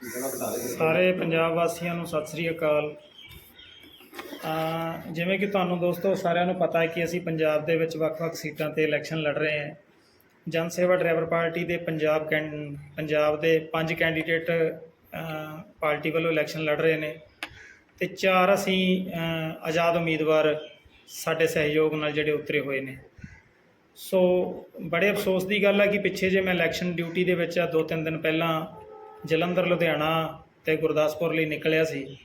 ਸਾਰੇ ਪੰਜਾਬ ਵਾਸੀਆਂ ਨੂੰ ਸਤਿ ਸ੍ਰੀ ਅਕਾਲ। ਜਿਵੇਂ ਕਿ ਤੁਹਾਨੂੰ ਦੋਸਤੋ ਸਾਰਿਆਂ ਨੂੰ ਪਤਾ ਹੈ ਕਿ ਅਸੀਂ ਪੰਜਾਬ ਦੇ ਵਿੱਚ ਵੱਖ-ਵੱਖ ਸੀਟਾਂ ਤੇ ਇਲੈਕਸ਼ਨ ਲੜ ਰਹੇ ਹਾਂ। ਜਨ ਸੇਵਾ ਡਰਾਈਵਰ ਪਾਰਟੀ ਦੇ ਪੰਜਾਬ ਕੈਂ, ਪੰਜਾਬ ਦੇ ਪੰਜ ਕੈਂਡੀਡੇਟ ਪਾਰਟੀ ਵੱਲੋਂ ਇਲੈਕਸ਼ਨ ਲੜ ਰਹੇ ਨੇ ਤੇ ਚਾਰ ਅਸੀਂ ਆਜ਼ਾਦ ਉਮੀਦਵਾਰ ਸਾਡੇ ਸਹਿਯੋਗ ਨਾਲ ਜਿਹੜੇ ਉਤਰੇ ਹੋਏ ਨੇ। ਸੋ ਬੜੇ ਅਫਸੋਸ ਦੀ ਗੱਲ ਹੈ ਕਿ ਪਿੱਛੇ ਜੇ ਮੈਂ ਇਲੈਕਸ਼ਨ ਡਿਊਟੀ ਦੇ ਵਿੱਚ ਆ ਦੋ ਤਿੰਨ ਦਿਨ ਪਹਿਲਾਂ ਜਲੰਧਰ ਲੁਧਿਆਣਾ ਤੇ ਗੁਰਦਾਸਪੁਰ ਲਈ ਨਿਕਲਿਆ ਸੀ।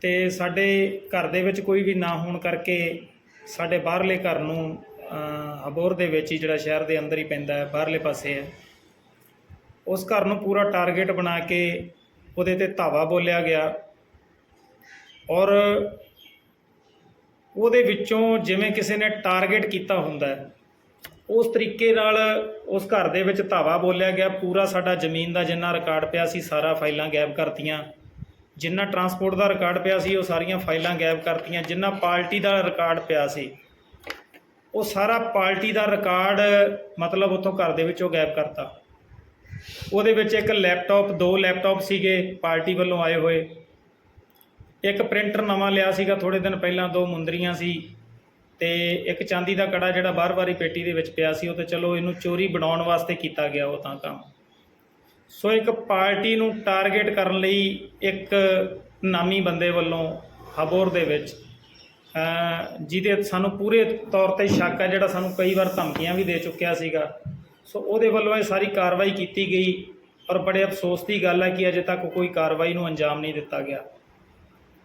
ਤੇ ਸਾਡੇ ਘਰ ਦੇ ਵਿੱਚ ਕੋਈ ਵੀ ਨਾ ਹੋਣ ਕਰਕੇ ਸਾਡੇ ਬਾਹਰਲੇ ਘਰ ਨੂੰ ਅ, ਦੇ ਵਿੱਚ ਹੀ ਜਿਹੜਾ ਸ਼ਹਿਰ ਦੇ ਅੰਦਰ ਹੀ ਪੈਂਦਾ ਹੈ ਬਾਹਰਲੇ ਪਾਸੇ ਹੈ। ਉਸ ਘਰ ਨੂੰ ਪੂਰਾ ਟਾਰਗੇਟ ਬਣਾ ਕੇ ਉਹਦੇ ਤੇ ਧਾਵਾ ਬੋਲਿਆ ਗਿਆ। ਔਰ ਉਹਦੇ ਵਿੱਚੋਂ ਜਿਵੇਂ ਕਿਸੇ ਨੇ ਟਾਰਗੇਟ ਕੀਤਾ ਹੁੰਦਾ ਹੈ ਉਸ ਤਰੀਕੇ ਨਾਲ ਉਸ ਘਰ ਦੇ ਵਿੱਚ ਧਾਵਾ ਬੋਲਿਆ ਗਿਆ। ਪੂਰਾ ਸਾਡਾ ਜ਼ਮੀਨ ਦਾ ਜਿੰਨਾ ਰਿਕਾਰਡ ਪਿਆ ਸੀ, ਸਾਰਾ ਫਾਈਲਾਂ ਗਾਇਬ ਕਰਤੀਆਂ। ਜਿੰਨਾ ਟਰਾਂਸਪੋਰਟ ਦਾ ਰਿਕਾਰਡ ਪਿਆ ਸੀ, ਉਹ ਸਾਰੀਆਂ ਫਾਈਲਾਂ ਗਾਇਬ ਕਰਤੀਆਂ। ਜਿੰਨਾ ਪਾਰਟੀ ਦਾ ਰਿਕਾਰਡ ਪਿਆ ਸੀ, ਉਹ ਸਾਰਾ ਪਾਰਟੀ ਦਾ ਰਿਕਾਰਡ ਮਤਲਬ ਉੱਥੋਂ ਘਰ ਦੇ ਵਿੱਚੋਂ ਗਾਇਬ ਕਰਤਾ। ਉਹਦੇ ਵਿੱਚ ਇੱਕ ਲੈਪਟਾਪ ਦੋ ਲੈਪਟਾਪ ਸੀਗੇ ਪਾਰਟੀ ਵੱਲੋਂ ਆਏ ਹੋਏ। ਇੱਕ ਪ੍ਰਿੰਟਰ ਨਵਾਂ ਲਿਆ ਸੀਗਾ ਥੋੜੇ ਦਿਨ ਪਹਿਲਾਂ ਦੋ ਮੁੰਦਰੀਆਂ ਸੀ। ਤੇ ਇੱਕ ਚਾਂਦੀ ਦਾ ਕੜਾ ਜਿਹੜਾ ਬਾਰ-ਬਾਰੀ ਪੇਟੀ ਦੇ ਵਿੱਚ ਪਿਆ ਸੀ, ਉਹ ਤੇ ਚਲੋ ਇਹਨੂੰ ਚੋਰੀ ਬਣਾਉਣ ਵਾਸਤੇ ਕੀਤਾ ਗਿਆ ਉਹ ਤਾਂ ਕੰਮ। ਸੋ ਇੱਕ ਪਾਰਟੀ ਨੂੰ ਟਾਰਗੇਟ ਕਰਨ ਲਈ ਇੱਕ ਨਾਮੀ ਬੰਦੇ ਵੱਲੋਂ ਹਬੋਰ ਦੇ ਵਿੱਚ ਜਿਹਦੇ ਸਾਨੂੰ ਪੂਰੇ ਤੌਰ ਤੇ ਸ਼ੱਕ ਹੈ ਜਿਹੜਾ ਸਾਨੂੰ ਕਈ ਵਾਰ ਧਮਕੀਆਂ ਵੀ ਦੇ ਚੁੱਕਿਆ ਸੀਗਾ। ਸੋ ਉਹਦੇ ਵੱਲੋਂ ਇਹ ਸਾਰੀ ਕਾਰਵਾਈ ਕੀਤੀ ਗਈ ਔਰ ਬੜੇ ਅਫਸੋਸ ਦੀ ਗੱਲ ਹੈ ਕਿ ਅਜੇ ਤੱਕ ਕੋਈ ਕਾਰਵਾਈ ਨੂੰ ਅੰਜਾਮ ਨਹੀਂ ਦਿੱਤਾ ਗਿਆ।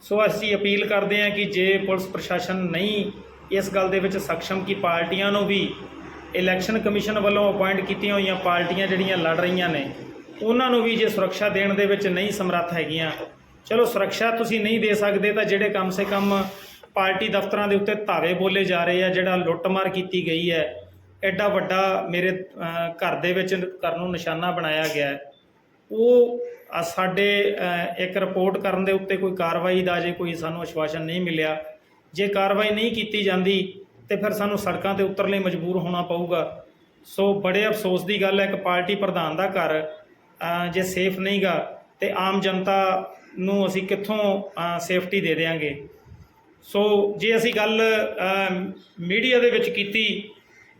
ਸੋ ਅਸੀਂ ਅਪੀਲ ਕਰਦੇ ਹਾਂ ਕਿ ਜੇ ਪੁਲਿਸ ਪ੍ਰਸ਼ਾਸਨ ਨਹੀਂ ਇਸ ਗੱਲ ਦੇ ਵਿੱਚ ਸક્ષਮ ਕਿ ਪਾਰਟੀਆਂ ਨੂੰ ਵੀ ਇਲੈਕਸ਼ਨ ਕਮਿਸ਼ਨ ਵੱਲੋਂ ਅਪਾਇੰਟ ਕੀਤੀਆਂ ਹੋਈਆਂ ਪਾਰਟੀਆਂ ਜਿਹੜੀਆਂ ਲੜ ਰਹੀਆਂ ਨੇ, ਉਹਨਾਂ ਨੂੰ ਵੀ ਜੇ ਸੁਰੱਖਿਆ ਦੇਣ ਦੇ ਵਿੱਚ ਨਹੀਂ ਸਮਰੱਥ ਹੈਗੀਆਂ। ਚਲੋ ਸੁਰੱਖਿਆ ਤੁਸੀਂ ਨਹੀਂ ਦੇ ਸਕਦੇ ਤਾਂ ਜਿਹੜੇ ਕਮ ਸੇ ਕਮ ਪਾਰਟੀ ਦਫ਼ਤਰਾਂ ਦੇ ਉੱਤੇ ਧਾਵੇ ਬੋਲੇ ਜਾ ਰਹੇ ਆ, ਜਿਹੜਾ ਲੁੱਟਮਾਰ ਕੀਤੀ ਗਈ ਹੈ, ਐਡਾ ਵੱਡਾ ਮੇਰੇ ਘਰ ਦੇ ਵਿੱਚ ਘਰ ਨੂੰ ਨਿਸ਼ਾਨਾ ਬਣਾਇਆ ਗਿਆ ਉਹ ਸਾਡੇ ਇੱਕ ਰਿਪੋਰਟ ਕਰਨ ਦੇ ਉੱਤੇ ਕੋਈ ਕਾਰਵਾਈ ਦਾ ਜੇ ਕੋਈ ਸਾਨੂੰ ਅਸ਼ਵਾਸਨ ਨਹੀਂ ਮਿਲਿਆ ਜੇ ਕਾਰਵਾਈ ਨਹੀਂ ਕੀਤੀ ਜਾਂਦੀ, ਤੇ ਫਿਰ ਸਾਨੂੰ ਸੜਕਾਂ ਤੇ ਉਤਰਨ ਲਈ ਮਜਬੂਰ ਹੋਣਾ ਪਊਗਾ। ਸੋ ਬੜੇ ਅਫਸੋਸ ਦੀ ਗੱਲ ਹੈ ਕਿ ਪਾਰਟੀ ਪ੍ਰਧਾਨ ਦਾ ਘਰ ਜੇ ਸੇਫ ਨਹੀਂਗਾ, ਤੇ ਆਮ ਜਨਤਾ ਨੂੰ ਅਸੀਂ ਕਿੱਥੋਂ ਸੇਫਟੀ ਦੇ ਦੇਵਾਂਗੇ ਸੋ ਜੇ ਅਸੀਂ ਗੱਲ ਮੀਡੀਆ ਦੇ ਵਿੱਚ ਕੀਤੀ,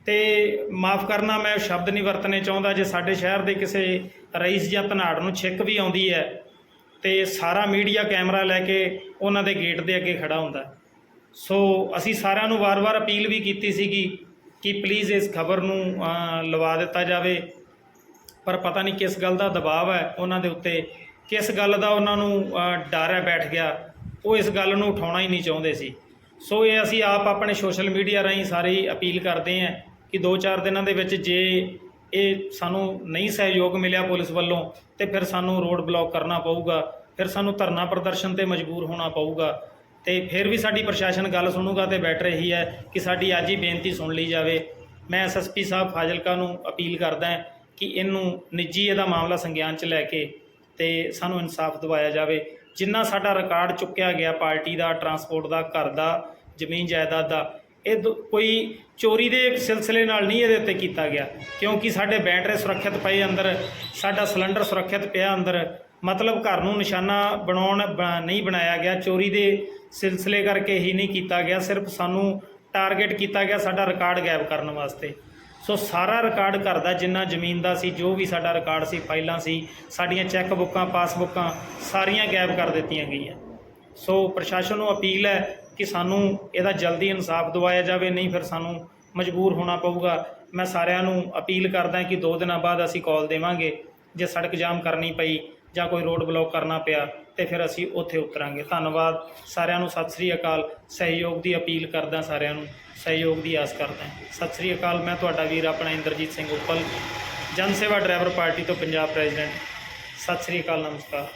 ਤੇ ਮਾਫ ਕਰਨਾ ਮੈਂ ਸ਼ਬਦ ਨਹੀਂ ਵਰਤਣੇ ਚਾਹੁੰਦਾ, ਜੇ ਸਾਡੇ ਸ਼ਹਿਰ ਦੇ ਕਿਸੇ ਰਈਸ ਜਾਂ ਧਨਾੜ ਨੂੰ ਛਿੱਕ ਵੀ ਆਉਂਦੀ ਹੈ, ਤੇ ਸਾਰਾ ਮੀਡੀਆ ਕੈਮਰਾ ਲੈ ਕੇ ਉਹਨਾਂ ਦੇ ਗੇਟ ਦੇ ਅੱਗੇ ਖੜਾ ਹੁੰਦਾ ਸੋ ਅਸੀਂ ਸਾਰਿਆਂ ਨੂੰ ਵਾਰ-ਵਾਰ ਅਪੀਲ ਵੀ ਕੀਤੀ ਸੀਗੀ ਕਿ ਪਲੀਜ਼ ਇਸ ਖਬਰ ਨੂੰ ਲਵਾ ਦਿੱਤਾ ਜਾਵੇ। ਪਰ ਪਤਾ ਨਹੀਂ ਕਿਸ ਗੱਲ ਦਾ ਦਬਾਅ ਹੈ ਉਹਨਾਂ ਦੇ ਉੱਤੇ। ਕਿਸ ਗੱਲ ਦਾ ਉਹਨਾਂ ਨੂੰ ਡਰ ਹੈ ਬੈਠ ਗਿਆ, ਉਹ ਇਸ ਗੱਲ ਨੂੰ ਉਠਾਉਣਾ ਹੀ ਨਹੀਂ ਚਾਹੁੰਦੇ ਸੀ। ਸੋ ਇਹ ਅਸੀਂ ਆਪ ਆਪਣੇ ਸੋਸ਼ਲ ਮੀਡੀਆ ਰਾਹੀਂ ਸਾਰੀ ਅਪੀਲ ਕਰਦੇ ਹਾਂ ਕਿ 2-4 ਦਿਨਾਂ ਦੇ ਵਿੱਚ ਜੇ ਇਹ ਸਾਨੂੰ ਨਹੀਂ ਸਹਿਯੋਗ ਮਿਲਿਆ ਪੁਲਿਸ ਵੱਲੋਂ, ਤੇ ਫਿਰ ਸਾਨੂੰ ਰੋਡ ਬਲੌਕ ਕਰਨਾ ਪਊਗਾ, ਫਿਰ ਸਾਨੂੰ ਧਰਨਾ ਪ੍ਰਦਰਸ਼ਨ ਤੇ ਮਜਬੂਰ ਹੋਣਾ ਪਊਗਾ। ਤੇ ਫਿਰ ਵੀ ਸਾਡੀ ਪ੍ਰਸ਼ਾਸਨ ਗੱਲ ਸੁਣੂਗਾ ਤੇ ਬੈਟਰ ਇਹੀ ਹੈ ਕਿ ਸਾਡੀ ਅੱਜ ਹੀ ਬੇਨਤੀ ਸੁਣ ਲਈ ਜਾਵੇ। ਮੈਂ ਐਸਐਸਪੀ ਸਾਹਿਬ ਫਾਜ਼ਿਲਕਾ ਨੂੰ ਅਪੀਲ ਕਰਦਾ ਕਿ ਇਹਨੂੰ ਨਿੱਜੀ ਇਹਦਾ ਮਾਮਲਾ ਸੰਗਿਆਨ 'ਚ ਲੈ ਕੇ ਤੇ ਸਾਨੂੰ ਇਨਸਾਫ ਦਿਵਾਇਆ ਜਾਵੇ। ਜਿੰਨਾ ਸਾਡਾ ਰਿਕਾਰਡ ਚੁੱਕਿਆ ਗਿਆ ਪਾਰਟੀ ਦਾ, ਟਰਾਂਸਪੋਰਟ ਦਾ, ਘਰ ਦਾ, ਜ਼ਮੀਨ ਜਾਇਦਾਦ ਦਾ, ਇਹ ਦੋ- ਕੋਈ ਚੋਰੀ ਦੇ ਸਿਲਸਿਲੇ ਨਾਲ ਨਹੀਂ ਇਹਦੇ ਉੱਤੇ ਕੀਤਾ ਗਿਆ। ਕਿਉਂਕਿ ਸਾਡੇ ਬੈਟਰੇ ਸੁਰੱਖਿਅਤ ਪਏ ਅੰਦਰ, ਸਾਡਾ ਸਿਲੰਡਰ ਸੁਰੱਖਿਅਤ ਪਿਆ ਅੰਦਰ ਮਤਲਬ ਘਰ ਨੂੰ ਨਿਸ਼ਾਨਾ ਬਣਾਉਣ ਬ- ਨਹੀਂ ਬਣਾਇਆ ਗਿਆ। ਚੋਰੀ ਦੇ ਸਿਲਸਿਲੇ ਕਰਕੇ ਹੀ ਨਹੀਂ ਕੀਤਾ ਗਿਆ। ਸਿਰਫ ਸਾਨੂੰ ਟਾਰਗੇਟ ਕੀਤਾ ਗਿਆ ਸਾਡਾ ਰਿਕਾਰਡ ਗਾਇਬ ਕਰਨ ਵਾਸਤੇ। ਸੋ ਸਾਰਾ ਰਿਕਾਰਡ ਘਰ ਦਾ, ਜਿੰਨਾ ਜ਼ਮੀਨ ਦਾ ਸੀ, ਜੋ ਵੀ ਸਾਡਾ ਰਿਕਾਰਡ ਸੀ, ਫਾਈਲਾਂ ਸੀ, ਸਾਡੀਆਂ ਚੈੱਕ ਬੁੱਕਾਂ, ਪਾਸਬੁੱਕਾਂ, ਸਾਰੀਆਂ ਗਾਇਬ ਕਰ ਦਿੱਤੀਆਂ ਗਈਆਂ। ਸੋ ਪ੍ਰਸ਼ਾਸਨ ਨੂੰ ਅਪੀਲ ਹੈ ਕਿ ਸਾਨੂੰ ਇਹਦਾ ਜਲਦੀ ਇਨਸਾਫ ਦਿਵਾਇਆ ਜਾਵੇ, ਨਹੀਂ ਫਿਰ ਸਾਨੂੰ ਮਜਬੂਰ ਹੋਣਾ ਪਊਗਾ। ਮੈਂ ਸਾਰਿਆਂ ਨੂੰ ਅਪੀਲ ਕਰਦਾ ਕਿ ਦੋ ਦਿਨਾਂ ਬਾਅਦ ਅਸੀਂ ਕਾਲ ਦੇਵਾਂਗੇ, ਜੇ ਸੜਕ ਜਾਮ ਕਰਨੀ ਪਈ ਜਾਂ ਕੋਈ ਰੋਡ ਬਲੌਕ ਕਰਨਾ ਪਿਆ ਤੇ ਫਿਰ ਅਸੀਂ ਉੱਥੇ ਉਤਰਾਂਗੇ। ਧੰਨਵਾਦ ਸਾਰਿਆਂ ਨੂੰ, ਸਤਿ ਸ੍ਰੀ ਅਕਾਲ। ਸਹਿਯੋਗ ਦੀ ਅਪੀਲ ਕਰਦਾ ਸਾਰਿਆਂ ਨੂੰ, ਸਹਿਯੋਗ ਦੀ ਆਸ ਕਰਦਾ। ਸਤਿ ਸ੍ਰੀ ਅਕਾਲ, ਮੈਂ ਤੁਹਾਡਾ ਵੀਰ ਆਪਣਾ ਇੰਦਰਜੀਤ ਸਿੰਘ ਉੱਪਲ, ਜਨ ਸੇਵਾ ਡਰਾਈਵਰ ਪਾਰਟੀ ਤੋਂ ਪੰਜਾਬ ਪ੍ਰੈਜ਼ੀਡੈਂਟ। ਸਤਿ ਸ੍ਰੀ ਅਕਾਲ, ਨਮਸਕਾਰ।